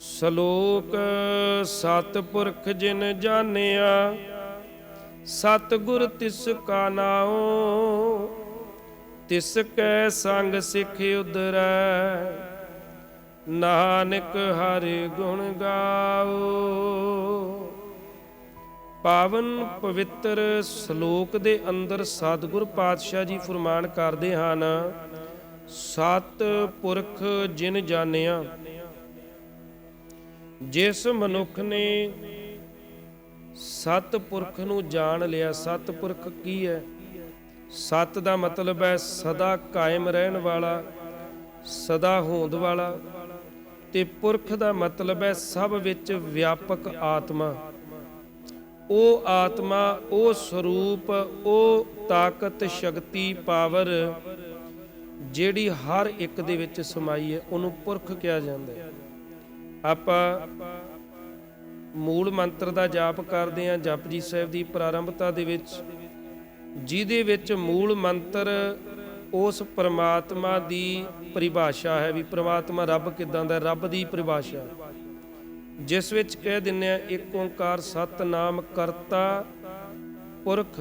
ਸ਼ਲੋਕ, ਸਤਿਪੁਰਖ ਜਿਨ ਜਾਣਿਆ, ਸਤਿਗੁਰ ਤਿਸ ਕਾ ਨਾਉ, ਤਿਸ ਕੈ ਸੰਗ ਸਿਖ ਉਦਰੈ ਨਾਨਕ ਹਰਿ ਗੁਣ ਗਾਓ ਪਾਵਨ ਪਵਿੱਤਰ ਸ਼ਲੋਕ ਦੇ ਅੰਦਰ ਸਤਿਗੁਰ ਪਾਤਸ਼ਾਹ ਜੀ ਫਰਮਾਨ ਕਰਦੇ ਹਨ ਸਤ ਪੁਰਖ ਜਿਨ ਜਾਣਿਆ ਜਿਸ ਮਨੁੱਖ ਨੇ ਸਤ ਪੁਰਖ ਨੂੰ ਜਾਣ ਲਿਆ, ਸਤ ਪੁਰਖ ਕੀ ਹੈ? ਸਤ ਦਾ ਮਤਲਬ ਹੈ ਸਦਾ ਕਾਇਮ ਰਹਿਣ ਵਾਲਾ, ਸਦਾ ਹੋਂਦ ਵਾਲਾ ਤੇ ਪੁਰਖ ਦਾ ਮਤਲਬ ਹੈ ਸਭ ਵਿੱਚ ਵਿਆਪਕ ਆਤਮਾ। ਉਹ ਆਤਮਾ, ਉਹ ਸਰੂਪ, ਉਹ ਤਾਕਤ, ਸ਼ਕਤੀ, ਪਾਵਰ ਜਿਹੜੀ ਹਰ ਇੱਕ ਦੇ ਵਿੱਚ ਸਮਾਈ ਹੈ, ਉਹਨੂੰ ਪੁਰਖ ਕਿਹਾ ਜਾਂਦਾ ਹੈ। ਆਪਾਂ ਮੂਲ ਮੰਤਰ ਦਾ ਜਾਪ ਕਰਦੇ ਹਾਂ ਜਪਜੀ ਸਾਹਿਬ ਦੀ ਪ੍ਰਾਰੰਭਤਾ ਦੇ ਵਿੱਚ, ਜਿਹਦੇ ਵਿੱਚ ਮੂਲ ਮੰਤਰ ਉਸ ਪਰਮਾਤਮਾ ਦੀ ਪਰਿਭਾਸ਼ਾ ਹੈ ਵੀ ਪਰਮਾਤਮਾ ਰੱਬ ਕਿਦਾਂ ਦਾ ਰੱਬ ਦੀ ਪਰਿਭਾਸ਼ਾ। ਜਿਸ ਵਿੱਚ ਕਹਿ ਦਿੰਨੇ ਆ ਇੱਕ ਓੰਕਾਰ ਸਤਨਾਮ ਕਰਤਾ, ਪੁਰਖ।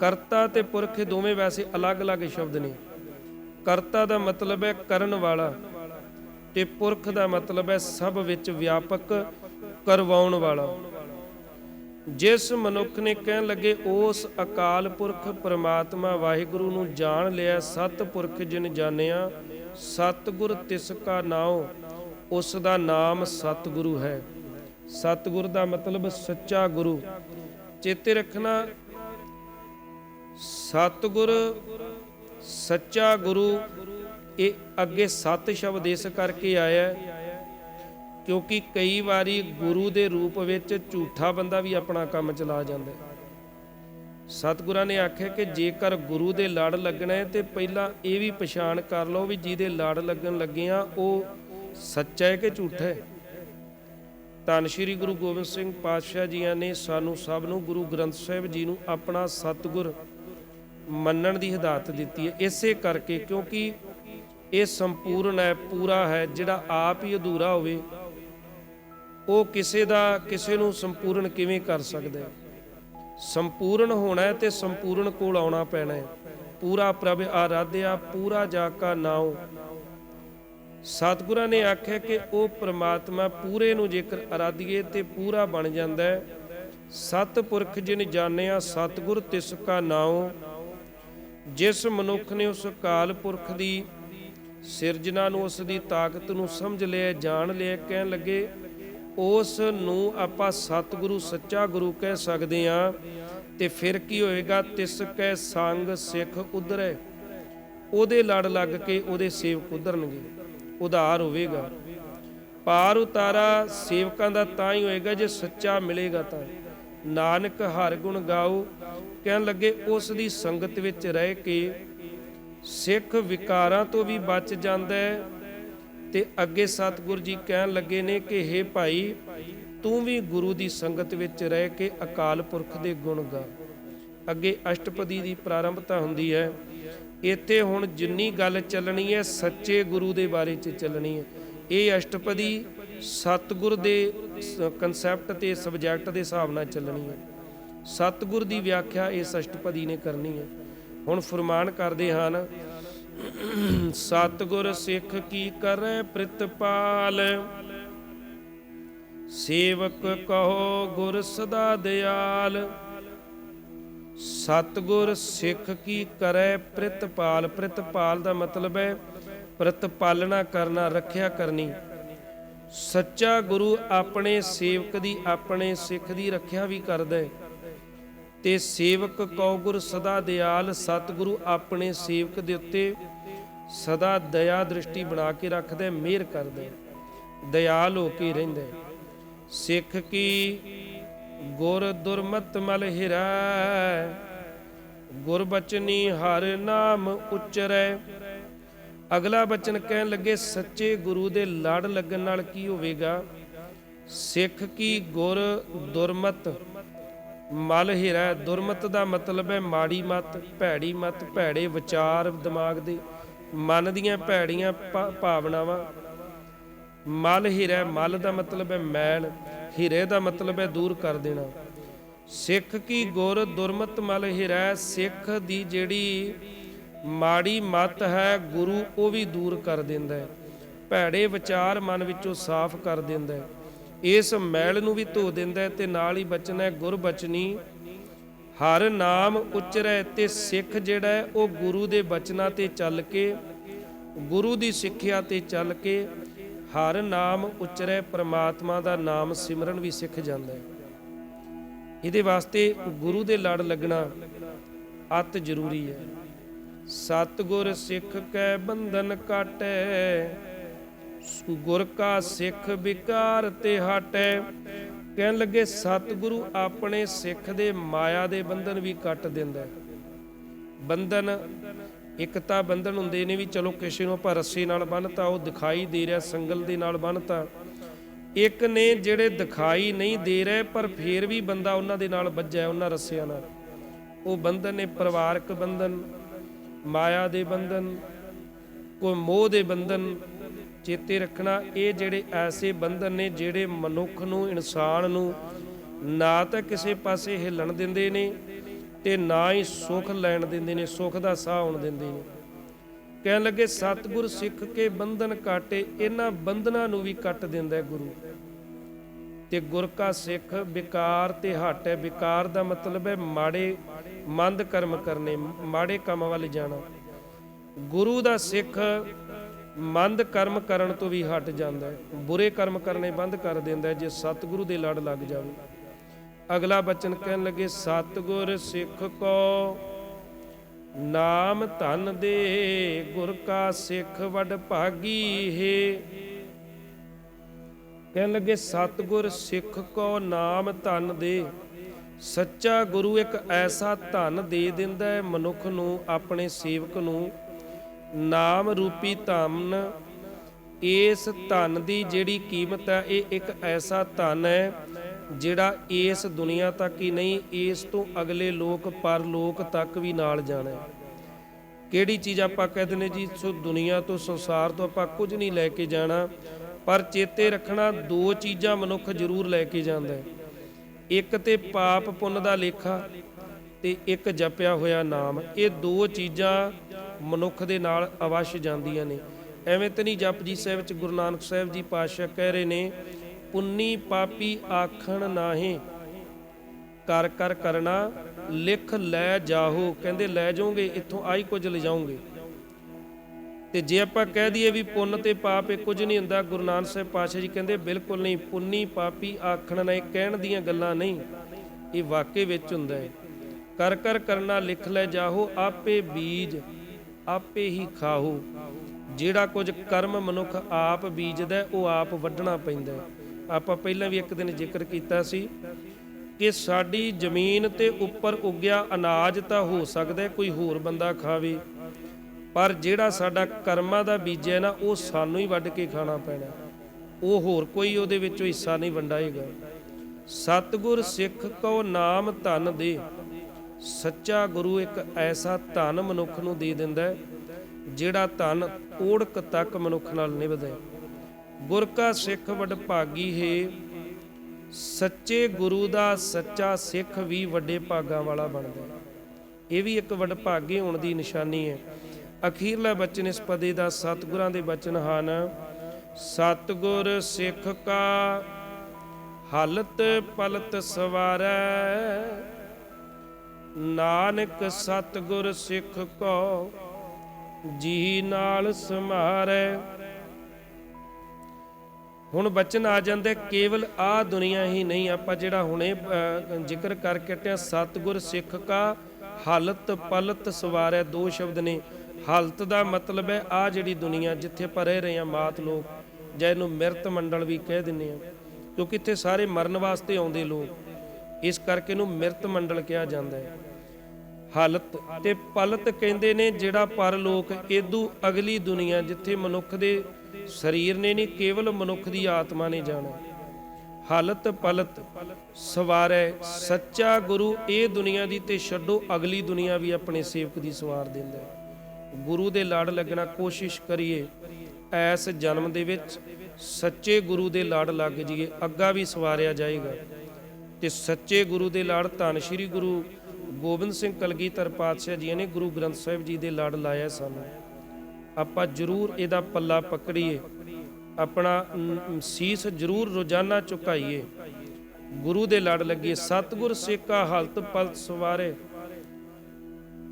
ਕਰਤਾ ਤੇ ਪੁਰਖ ਇਹ ਦੋਵੇਂ ਵੈਸੇ ਅਲੱਗ-ਅਲੱਗ ਸ਼ਬਦ ਨੇ। ਕਰਤਾ ਦਾ ਮਤਲਬ ਹੈ ਕਰਨ ਵਾਲਾ। ਤੇ ਪੁਰਖ ਦਾ ਮਤਲਬ ਹੈ ਸਭ ਵਿੱਚ ਵਿਆਪਕ ਕਰਵਾਉਣ ਵਾਲਾ। ਜਿਸ ਮਨੁੱਖ ਨੇ ਕਹਿਣ ਲੱਗੇ, ਉਸ ਅਕਾਲ ਪੁਰਖ ਪ੍ਰਮਾਤਮਾ ਵਾਹਿਗੁਰੂ ਨੂੰ ਜਾਣ ਲਿਆ, ਸਤ ਪੁਰਖ ਜਿਨ ਜਾਣਿਆ, ਸਤਗੁਰ ਤਿਸ ਕਾ ਨਾਉ, ਉਸ ਦਾ ਨਾਮ ਸਤਿਗੁਰੂ ਹੈ। ਸਤਿਗੁਰ ਦਾ ਮਤਲਬ ਸੱਚਾ ਗੁਰੂ। ਚੇਤੇ ਰੱਖਣਾ, ਸਤਿਗੁਰ ਸੱਚਾ ਗੁਰੂ ਇਹ ਅੱਗੇ ਸੱਤ ਸ਼ਬਦ ਇਸ ਕਰਕੇ ਆਇਆ ਕਿਉਂਕਿ ਕਈ ਵਾਰੀ ਗੁਰੂ ਦੇ ਰੂਪ ਵਿੱਚ ਝੂਠਾ ਬੰਦਾ ਵੀ ਆਪਣਾ ਕੰਮ ਚਲਾ ਜਾਂਦਾ ਹੈ। ਸਤਿਗੁਰਾਂ ਨੇ ਆਖਿਆ ਕਿ ਜੇਕਰ ਗੁਰੂ ਦੇ ਲੜ ਲੱਗਣਾ ਹੈ ਤੇ ਪਹਿਲਾਂ ਇਹ ਵੀ ਪਛਾਣ ਕਰ ਲਓ ਵੀ ਜਿਹਦੇ ਲੜ ਲੱਗਣ ਲੱਗੇ ਆ ਉਹ ਸੱਚਾ ਹੈ ਕਿ ਝੂਠਾ ਹੈ। ਧੰਨ ਸ਼੍ਰੀ ਗੁਰੂ ਗੋਬਿੰਦ ਸਿੰਘ ਪਾਤਸ਼ਾਹ ਜੀਆਂ ਨੇ ਸਾਨੂੰ ਸਭ ਨੂੰ ਗੁਰੂ ਗ੍ਰੰਥ ਸਾਹਿਬ ਜੀ ਨੂੰ ਆਪਣਾ ਸਤਿਗੁਰ ਮੰਨਣ ਦੀ ਹਦਾਇਤ ਦਿੱਤੀ ਹੈ। ਇਸੇ ਕਰਕੇ ਕਿਉਂਕਿ ਇਹ ਸੰਪੂਰਨ ਹੈ, ਪੂਰਾ ਹੈ, ਜਿਹੜਾ ਆਪ ਹੀ ਅਧੂਰਾ ਹੋਵੇ, ਉਹ ਕਿਸੇ ਦਾ, ਕਿਸੇ ਨੂੰ ਸੰਪੂਰਨ ਕਿਵੇਂ ਕਰ ਸਕਦਾ ਹੈ? ਸੰਪੂਰਨ ਹੋਣਾ ਹੈ ਤੇ ਸੰਪੂਰਨ ਕੋਲ ਆਉਣਾ ਪੈਣਾ ਹੈ। ਪੂਰਾ ਪ੍ਰਭ ਆਰਾਧਿਆ, ਪੂਰਾ ਜਾ ਕਾ ਨਾਉ। ਸਤਿਗੁਰਾਂ ਨੇ ਆਖਿਆ ਕਿ ਉਹ ਪ੍ਰਮਾਤਮਾ ਪੂਰੇ ਨੂੰ ਜੇਕਰ ਆਰਾਧੀਏ ਤੇ ਪੂਰਾ ਬਣ ਜਾਂਦਾ ਹੈ। ਸਤ ਪੁਰਖ ਜਿਨ ਜਾਣਿਆ, ਸਤਿਗੁਰ ਤਿਸ ਕਾ ਨਾਉ। ਜਿਸ ਮਨੁੱਖ ਨੇ ਉਸ ਕਾਲ ਪੁਰਖ ਦੀ ਸਿਰਜਣਾ ਨੂੰ ਉਸ ਦੀ ਤਾਕਤ ਨੂੰ ਸਮਝ ਲਿਆ ਜਾਣ ਲਿਆ ਕਹਿਣ ਲੱਗੇ, ਉਸ ਨੂੰ ਆਪਾਂ ਸਤਿਗੁਰੂ ਸੱਚਾ ਗੁਰੂ ਕਹਿ ਸਕਦੇ ਆ ਤੇ ਫਿਰ ਕੀ ਹੋਏਗਾ? ਤਿਸ ਕੈ ਸੰਗ ਸਿੱਖ ਉਧਰੈ। ਉਹਦੇ ਲੜ ਲੱਗ ਕੇ ਉਹਦੇ ਸੇਵਕ ਉਧਰਨਗੇ। ਉਧਾਰ ਹੋਵੇਗਾ। ਪਾਰ ਉਤਾਰਾ ਸੇਵਕਾਂ ਦਾ ਤਾਂ ਹੀ ਹੋਏਗਾ ਜੇ ਸੱਚਾ ਮਿਲੇਗਾ ਤਾਂ। ਨਾਨਕ ਹਰ ਗੁਣ ਗਾਓ। ਕਹਿਣ ਲੱਗੇ, ਉਸ ਦੀ ਸੰਗਤ ਵਿੱਚ ਰਹਿ ਕੇ ਸਿੱਖ ਵਿਕਾਰਾਂ ਤੋਂ ਵੀ ਬਚ ਜਾਂਦਾ ਹੈ। ਤੇ ਅੱਗੇ ਸਤਿਗੁਰ ਜੀ ਕਹਿਣ ਲੱਗੇ ਨੇ ਕਿ हे ਭਾਈ, ਤੂੰ ਵੀ ਗੁਰੂ ਦੀ ਸੰਗਤ ਵਿੱਚ ਰਹਿ ਕੇ ਅਕਾਲ ਪੁਰਖ ਦੇ ਗੁਣ ਗਾ। ਅੱਗੇ ਅਸ਼ਟਪਦੀ ਦੀ ਪ੍ਰਾਰੰਭਤਾ ਹੁੰਦੀ ਹੈ। ਇੱਥੇ ਹੁਣ ਜਿੰਨੀ ਗੱਲ ਚੱਲਣੀ ਹੈ, ਸੱਚੇ ਗੁਰੂ ਦੇ ਬਾਰੇ ਚ ਚੱਲਣੀ ਹੈ। ਇਹ ਅਸ਼ਟਪਦੀ ਸਤਿਗੁਰ ਦੇ ਕਨਸੈਪਟ ਤੇ ਸਬਜੈਕਟ ਦੇ ਹਿਸਾਬ ਨਾਲ ਚੱਲਣੀ ਹੈ। ਸਤਿਗੁਰ ਦੀ ਵਿਆਖਿਆ ਇਸ ਅਸ਼ਟਪਦੀ ਨੇ ਕਰਨੀ ਹੈ। ਹੁਣ ਫਰਮਾਨ ਕਰਦੇ ਹਨ ਸਤਿਗੁਰ ਸਿੱਖ ਕੀ ਕਰੈ ਪ੍ਰਿਤਪਾਲ? ਸੇਵਕ ਕਹੋ ਗੁਰ ਸਦਾ ਦਿਆਲ। ਸਤਿਗੁਰ ਸਿੱਖ ਕੀ ਕਰੈ ਪ੍ਰਿਤਪਾਲ? ਪ੍ਰਿਤਪਾਲ ਦਾ ਮਤਲਬ ਹੈ ਪ੍ਰਤਪਾਲਣਾ ਕਰਨਾ, ਰੱਖਿਆ ਕਰਨੀ। ਸੱਚਾ ਗੁਰੂ ਆਪਣੇ ਸੇਵਕ ਦੀ, ਆਪਣੇ ਸਿੱਖ ਦੀ ਰੱਖਿਆ ਵੀ ਕਰਦਾ ਹੈ। ਤੇ ਸੇਵਕ ਕਉ ਗੁਰ ਸਦਾ ਦਿਆਲ ਸਤਿਗੁਰੂ ਆਪਣੇ ਸੇਵਕ ਦੇ ਉੱਤੇ ਸਦਾ ਦਇਆ ਦ੍ਰਿਸ਼ਟੀ ਬਣਾ ਕੇ ਰੱਖਦਾ ਹੈ, ਮਿਹਰ ਕਰਦਾ ਹੈ, ਦਇਆਲ ਹੋ ਕੇ ਰਹਿੰਦਾ ਹੈ। ਸਿੱਖ ਕੀ ਗੁਰ ਦੁਰਮਤ ਮਲ ਹਿਰੈ ਗੁਰ ਬਚਨੀ ਹਰ ਨਾਮ ਉਚਰੈ ਅਗਲਾ ਬਚਨ ਕਹਿਣ ਲੱਗੇ ਸੱਚੇ ਗੁਰੂ ਦੇ ਲੜ ਲੱਗਣ ਨਾਲ ਕੀ ਹੋਵੇਗਾ ਸਿੱਖ ਕੀ ਗੁਰ ਦੁਰਮਤ ਮਲ ਹਿਰੈ, ਦੁਰਮਤ ਦਾ ਮਤਲਬ ਹੈ ਮਾੜੀ ਮਤ, ਭੈੜੀ ਮਤ, ਭੈੜੇ ਵਿਚਾਰ, ਦਿਮਾਗ ਦੇ। ਮਨ ਦੀਆਂ ਭੈੜੀਆਂ ਭਾ- ਭਾਵਨਾਵਾਂ। ਮਲ ਹਿਰੈ, ਮਲ ਦਾ ਮਤਲਬ ਹੈ ਮੈਲ, ਹਿਰੇ ਦਾ ਮਤਲਬ ਹੈ ਦੂਰ ਕਰ ਦੇਣਾ। ਸਿੱਖ ਕੀ ਗੁਰ, ਦੁਰਮਤ ਮਲ ਹਿਰੈ, ਸਿੱਖ ਦੀ ਜਿਹੜੀ ਮਾੜੀ ਮਤ ਹੈ ਗੁਰੂ, ਉਹ ਵੀ ਦੂਰ ਕਰ ਦਿੰਦਾ ਹੈ। ਭੈੜੇ ਵਿਚਾਰ ਮਨ ਵਿੱਚੋਂ ਸਾਫ਼ ਕਰ ਦਿੰਦਾ ਹੈ। ਇਸ ਮੈਲ ਨੂੰ ਵੀ ਧੋ ਦਿੰਦਾ ਹੈ ਤੇ ਨਾਲ ਹੀ ਬਚਨ ਹੈ ਗੁਰ ਹਰ ਨਾਮ ਉਚਰੈ ਤੇ ਸਿੱਖ ਜਿਹੜਾ ਹੈ, ਉਹ ਗੁਰੂ ਦੇ ਬਚਨਾਂ ਤੇ ਚੱਲ ਕੇ, ਗੁਰੂ ਦੀ ਸਿੱਖਿਆ ਤੇ ਚੱਲ ਕੇ ਹਰ ਨਾਮ ਉਚਰੈ, ਪ੍ਰਮਾਤਮਾ ਦਾ ਨਾਮ ਸਿਮਰਨ ਵੀ ਸਿੱਖ ਜਾਂਦਾ ਹੈ। ਇਹਦੇ ਵਾਸਤੇ ਗੁਰੂ ਦੇ ਲੜ ਲੱਗਣਾ ਅਤ ਜ਼ਰੂਰੀ ਹੈ। ਸਤਗੁਰ ਸਿੱਖ ਕੈ ਬੰਧਨ ਕਾਟੈ ਗੁਰ ਕਾ ਸਿੱਖ ਵਿਕਾਰ ਤੇ ਹਟੈ ਕਹਿਣ ਲੱਗੇ, ਸਤਿਗੁਰੂ ਆਪਣੇ ਸਿੱਖ ਦੇ ਮਾਇਆ ਦੇ ਬੰਧਨ ਵੀ ਕੱਟ ਦਿੰਦਾ ਹੈ। ਬੰਧਨ ਇੱਕ ਤਾਂ ਬੰਧਨ ਹੁੰਦੇ ਨੇ ਵੀ ਚਲੋ ਕਿਸੇ ਨੂੰ ਆਪਾਂ ਰੱਸੇ ਨਾਲ ਬੰਨਤਾ, ਉਹ ਦਿਖਾਈ ਦੇ ਰਿਹਾ, ਸੰਗਲ ਦੇ ਨਾਲ ਬੰਨਤਾ। ਇੱਕ ਨੇ ਜਿਹੜੇ ਦਿਖਾਈ ਨਹੀਂ ਦੇ ਰਹੇ, ਪਰ ਫੇਰ ਵੀ ਬੰਦਾ ਉਹਨਾਂ ਦੇ ਨਾਲ ਵੱਜਿਆ ਉਹਨਾਂ ਰੱਸਿਆਂ ਨਾਲ। ਉਹ ਬੰਧਨ ਨੇ ਪਰਿਵਾਰਕ ਬੰਧਨ, ਮਾਇਆ ਦੇ ਬੰਧਨ, ਕੋਈ ਮੋਹ ਦੇ ਬੰਧਨ ਚੇਤੇ ਰੱਖਣਾ, ਇਹ ਜਿਹੜੇ ਐਸੇ ਬੰਧਨ ਨੇ ਜਿਹੜੇ ਮਨੁੱਖ ਨੂੰ, ਇਨਸਾਨ ਨੂੰ ਨਾ ਤਾਂ ਕਿਸੇ ਪਾਸੇ ਹਿੱਲਣ ਦਿੰਦੇ ਨੇ ਤੇ ਨਾ ਹੀ ਸੁੱਖ ਲੈਣ ਦਿੰਦੇ ਨੇ, ਸੁੱਖ ਦਾ ਸਾਹ ਆਉਣ ਦਿੰਦੇ ਨੇ। ਕਹਿਣ ਲੱਗੇ, ਸਤਿਗੁਰ ਸਿੱਖ ਕੇ ਬੰਧਨ ਕਾਟੇ, ਇਹਨਾਂ ਬੰਧਨਾਂ ਨੂੰ ਵੀ ਕੱਟ ਦਿੰਦਾ ਗੁਰੂ। ਤੇ ਗੁਰ ਕਾ ਸਿੱਖ ਵਿਕਾਰ ਤੇ ਹੈ। ਵਿਕਾਰ ਦਾ ਮਤਲਬ ਹੈ ਮਾੜੇ, ਮੰਦ ਕਰਮ ਕਰਨੇ, ਮਾੜੇ ਕੰਮ ਵੱਲ ਜਾਣਾ। ਗੁਰੂ ਦਾ ਸਿੱਖ ਮੰਦ ਕਰਮ ਕਰਨ ਤੋਂ ਵੀ ਹਟ ਜਾਂਦਾ ਹੈ। ਬੁਰੇ ਕਰਮ ਕਰਨੇ ਬੰਦ ਕਰ ਦਿੰਦਾ ਹੈ ਜੇ ਸਤਿਗੁਰੂ ਦੇ ਲੜ ਲੱਗ ਜਾਵੇ। ਅਗਲਾ ਬਚਨ ਕਹਿਣ ਲੱਗੇ, ਸਤਿਗੁਰ ਸਿੱਖ ਕੋ, ਨਾਮ ਧਨ ਦੇ ਗੁਰ ਕਾ ਸਿੱਖ ਵਡ ਭਾਗੀ ਹੈ। ਕਹਿਣ ਲੱਗੇ, ਸਤਿਗੁਰ ਸਿੱਖ ਕੋ, ਨਾਮ ਧਨ ਦੇ, ਸੱਚਾ ਗੁਰੂ ਇੱਕ ਐਸਾ ਧਨ ਦੇ ਦਿੰਦਾ ਹੈ, ਮਨੁੱਖ ਨੂੰ, ਆਪਣੇ ਸੇਵਕ ਨੂੰ ਨਾਮ ਰੂਪੀ ਧਨ ਇਸ ਧਨ ਦੀ ਜਿਹੜੀ ਕੀਮਤ ਹੈ, ਇਹ ਇੱਕ ਐਸਾ ਧਨ ਹੈ, ਜਿਹੜਾ ਇਸ ਦੁਨੀਆ ਤੱਕ ਹੀ ਨਹੀਂ ਇਸ ਤੋਂ ਅਗਲੇ ਲੋਕ, ਪਰਲੋਕ ਤੱਕ ਵੀ ਨਾਲ ਜਾਣਾ ਹੈ। ਕਿਹੜੀ ਚੀਜ਼ ਆਪਾਂ ਕਹਿੰਦੇ ਨੇ ਜੀ, ਸੋ ਦੁਨੀਆ ਤੋਂ, ਸੰਸਾਰ ਤੋਂ ਆਪਾਂ ਕੁਝ ਨਹੀਂ ਲੈ ਕੇ ਜਾਣਾ, ਪਰ ਚੇਤੇ ਰੱਖਣਾ ਦੋ ਚੀਜ਼ਾਂ ਮਨੁੱਖ ਜ਼ਰੂਰ ਲੈ ਕੇ ਜਾਂਦਾ ਹੈ। ਇੱਕ ਤੇ ਪਾਪ ਪੁੰਨ ਦਾ ਲੇਖਾ ਤੇ ਇੱਕ ਜਪਿਆ ਹੋਇਆ ਨਾਮ। ਇਹ ਦੋ ਚੀਜ਼ਾਂ ਮਨੁੱਖ ਦੇ ਨਾਲ ਅਵਸ਼ ਜਾਂਦੀਆਂ ਨੇ। ਐਵੇਂ ਤੇ ਨਹੀਂ ਜਪਜੀ ਸਾਹਿਬ ਵਿੱਚ ਗੁਰੂ ਨਾਨਕ ਸਾਹਿਬ ਜੀ ਪਾਤਸ਼ਾਹ ਕਹਿ ਰਹੇ ਨੇ, ਪੁੰਨੀ ਪਾਪੀ ਆਖਣ ਨਾਹੀਂ, ਕਰ ਕਰ ਕਰਨਾ ਲਿਖ ਲੈ ਜਾਹੋ। ਕਹਿੰਦੇ, ਲੈ ਜਾਓਗੇ, ਇੱਥੋਂ ਆਈ ਕੁਝ ਲੈ ਤੇ ਜੇ ਆਪਾਂ ਕਹਿ ਦਈਏ ਵੀ ਪੁੰਨ ਤੇ ਪਾਪ ਇਹ ਕੁਝ ਨਹੀਂ ਹੁੰਦਾ, ਗੁਰੂ ਨਾਨਕ ਸਾਹਿਬ ਪਾਤਸ਼ਾਹ ਜੀ ਕਹਿੰਦੇ, ਬਿਲਕੁਲ ਨਹੀਂ, ਪੁੰਨੀ ਪਾਪੀ ਆਖਣ ਨਾ ਇਹ ਕਹਿਣ ਦੀਆਂ ਗੱਲਾਂ ਨਹੀਂ। ਇਹ ਵਾਕਈ ਵਿੱਚ ਹੁੰਦਾ ਹੈ। ਕਰ ਕਰ ਕਰਨਾ, ਲਿਖ ਲੈ ਜਾਹੋ, ਆਪੇ ਬੀਜ ਆਪੇ ਹੀ ਖਾਹੋ। ਜਿਹੜਾ ਕੁਝ ਕਰਮ ਮਨੁੱਖ ਆਪ ਬੀਜਦਾ, ਉਹ ਆਪ ਵੱਢਣਾ ਪੈਂਦਾ ਆਪਾਂ ਪਹਿਲਾਂ ਵੀ ਇੱਕ ਦਿਨ ਜ਼ਿਕਰ ਕੀਤਾ ਸੀ ਕਿ ਸਾਡੀ ਜ਼ਮੀਨ ਤੇ ਉੱਪਰ ਉੱਗਿਆ ਅਨਾਜ ਤਾਂ ਹੋ ਸਕਦਾ ਕੋਈ ਹੋਰ ਬੰਦਾ ਖਾਵੇ, ਪਰ ਜਿਹੜਾ ਸਾਡਾ ਕਰਮਾਂ ਦਾ ਬੀਜਿਆ ਨਾ, ਉਹ ਸਾਨੂੰ ਹੀ ਵੱਢ ਕੇ ਖਾਣਾ ਪੈਣਾ। ਉਹ ਹੋਰ ਕੋਈ ਉਹਦੇ ਵਿੱਚੋਂ ਹਿੱਸਾ ਨਹੀਂ ਵੰਡਾਏਗਾ। ਸਤਿਗੁਰ ਸਿੱਖ ਕੋ ਨਾਮ ਧਨ ਦੇ ਸੱਚਾ ਗੁਰੂ ਇੱਕ ਐਸਾ ਧਨ ਮਨੁੱਖ ਨੂੰ ਦੇ ਦਿੰਦਾ ਹੈ, ਜਿਹੜਾ ਧਨ ਓੜਕ ਤੱਕ ਮਨੁੱਖ ਨਾਲ ਨਿਭਦਾ ਹੈ। ਗੁਰ ਕਾ ਸਿੱਖ ਵੱਡ ਭਾਗੀ ਹੈ, ਸੱਚੇ ਗੁਰੂ ਦਾ ਸੱਚਾ ਸਿੱਖ ਵੀ ਵੱਡੇ ਭਾਗਾਂ ਵਾਲਾ ਬਣਦਾ ਹੈ। ਇਹ ਵੀ ਇੱਕ ਵੱਡ ਭਾਗੇ ਹੋਣ ਦੀ ਨਿਸ਼ਾਨੀ ਹੈ। ਅਖੀਰਲਾ ਬਚਨ ਇਸ ਪਦੇ ਦਾ ਸਤਿਗੁਰਾਂ ਦੇ ਬਚਨ ਹਨ, ਸਤਿਗੁਰ ਸਿੱਖ ਕਾ ਹਾਲਤ ਪਲਤ ਸਵਾਰੈ ਨਾਨਕ ਸਤਿਗੁਰ ਸਿੱਖ ਕੋ, ਜੀ ਨਾਲ ਸਮਾਰੈ। ਹੁਣ ਬਚਨ ਆ ਜਾਂਦੇ, ਕੇਵਲ ਆ ਦੁਨੀਆ ਹੀ ਨਹੀਂ, ਆਪਾਂ ਜਿਹੜਾ ਹੁਣੇ ਜ਼ਿਕਰ ਕਰਕੇ ਹਟਿਆ ਸਤਿਗੁਰ ਸਿੱਖ ਕਾ ਹਾਲਤ ਪਲਤ ਸਵਾਰੈ, ਦੋ ਸ਼ਬਦ ਨੇ। ਹਾਲਤ ਦਾ ਮਤਲਬ ਹੈ ਆ ਜਿਹੜੀ ਦੁਨੀਆ ਜਿੱਥੇ ਆਪਾਂ ਰਹਿ ਰਹੇ ਆ ਮਾਤ ਲੋਕ, ਜਾਂ ਇਹਨੂੰ ਮਿਰਤ ਮੰਡਲ ਵੀ ਕਹਿ ਦਿੰਨੇ ਆ ਕਿਉਂਕਿ ਇੱਥੇ ਸਾਰੇ ਮਰਨ ਵਾਸਤੇ ਆਉਂਦੇ ਲੋਕ। ਇਸ ਕਰਕੇ ਇਹਨੂੰ ਮਿਰਤ ਮੰਡਲ ਕਿਹਾ ਜਾਂਦਾ ਹੈ। ਹਾਲਤ ਤੇ ਪਲਤ ਕਹਿੰਦੇ ਨੇ ਜਿਹੜਾ ਪਰਲੋਕ ਇਦੂ ਅਗਲੀ ਦੁਨੀਆ ਜਿੱਥੇ ਮਨੁੱਖ ਦੇ ਸਰੀਰ ਨੇ ਨਹੀਂ, ਕੇਵਲ ਮਨੁੱਖ ਦੀ ਆਤਮਾ ਨੇ ਜਾਣਾ ਹਾਲਤ ਪਲਤ, ਸਵਾਰੈ ਸੱਚਾ ਗੁਰੂ ਇਹ ਦੁਨੀਆ ਦੀ ਤੇ ਛੱਡੋ, ਅਗਲੀ ਦੁਨੀਆ ਵੀ ਆਪਣੇ ਸੇਵਕ ਦੀ ਸਵਾਰ ਦਿੰਦਾ ਹੈ। ਗੁਰੂ ਦੇ ਲਾੜ ਲੱਗਣਾ ਕੋਸ਼ਿਸ਼ ਕਰੀਏ, ਐਸ ਜਨਮ ਦੇ ਵਿੱਚ ਸੱਚੇ ਗੁਰੂ ਦੇ ਲਾੜ ਲੱਗ ਜਾਈਏ, ਅੱਗਾ ਵੀ ਸਵਾਰਿਆ ਜਾਏਗਾ। ਤੇ ਸੱਚੇ ਗੁਰੂ ਦੇ ਲੜ ਧੰਨ ਸ਼੍ਰੀ ਗੁਰੂ ਗੋਬਿੰਦ ਸਿੰਘ ਕਲਗੀਧਰ ਪਾਤਸ਼ਾਹ ਜੀ ਨੇ ਗੁਰੂ ਗ੍ਰੰਥ ਸਾਹਿਬ ਜੀ ਦੇ ਲੜ ਲਾਇਆ ਸਾਨੂੰ। ਆਪਾਂ ਜ਼ਰੂਰ ਇਹਦਾ ਪੱਲਾ ਪਕੜੀਏ। ਆਪਣਾ ਸੀਸ ਜ਼ਰੂਰ ਰੋਜ਼ਾਨਾ ਝੁਕਾਈਏ। ਗੁਰੂ ਦੇ ਲੜ ਲੱਗੀਏ ਸਤਿਗੁਰ ਸੇਕਾ ਹਲਤ ਪਲਤ ਸਵਾਰੇ।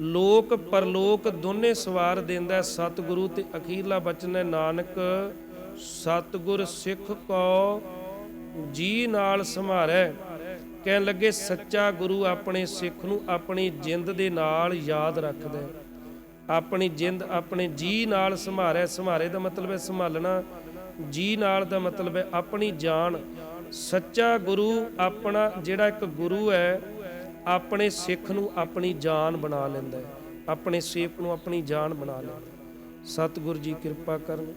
ਲੋਕ ਪਰਲੋਕ ਦੋਨੇ ਸਵਾਰ ਦਿੰਦਾ ਹੈ ਸਤਿਗੁਰੂ ਤੇ ਅਖੀਰਲਾ ਬਚਨ ਹੈ ਨਾਨਕ, ਸਤਿਗੁਰ ਸਿੱਖ ਕੋ ਜੀ ਨਾਲ ਸੰਭਾਰੈ ਕਹਿਣ ਲੱਗੇ, ਸੱਚਾ ਗੁਰੂ ਆਪਣੇ ਸਿੱਖ ਨੂੰ ਆਪਣੀ ਜਿੰਦ ਦੇ ਨਾਲ ਯਾਦ ਰੱਖਦਾ ਹੈ। ਆਪਣੀ ਜਿੰਦ ਆਪਣੇ ਜੀ ਨਾਲ ਸੰਭਾਰਿਆ, ਸੰਭਾਰੇ ਦਾ ਮਤਲਬ ਹੈ ਸੰਭਾਲਣਾ। ਜੀ ਨਾਲ ਦਾ ਮਤਲਬ ਹੈ ਆਪਣੀ ਜਾਨ। ਸੱਚਾ ਗੁਰੂ ਆਪਣਾ, ਜਿਹੜਾ ਇੱਕ ਗੁਰੂ ਹੈ, ਆਪਣੇ ਸਿੱਖ ਨੂੰ ਆਪਣੀ ਜਾਨ ਬਣਾ ਲੈਂਦਾ ਹੈ। ਆਪਣੇ ਸੇਵਕ ਨੂੰ ਆਪਣੀ ਜਾਨ ਬਣਾ ਲੈਂਦਾ ਹੈ। ਸਤਿਗੁਰੂ ਜੀ, ਕਿਰਪਾ ਕਰਨ।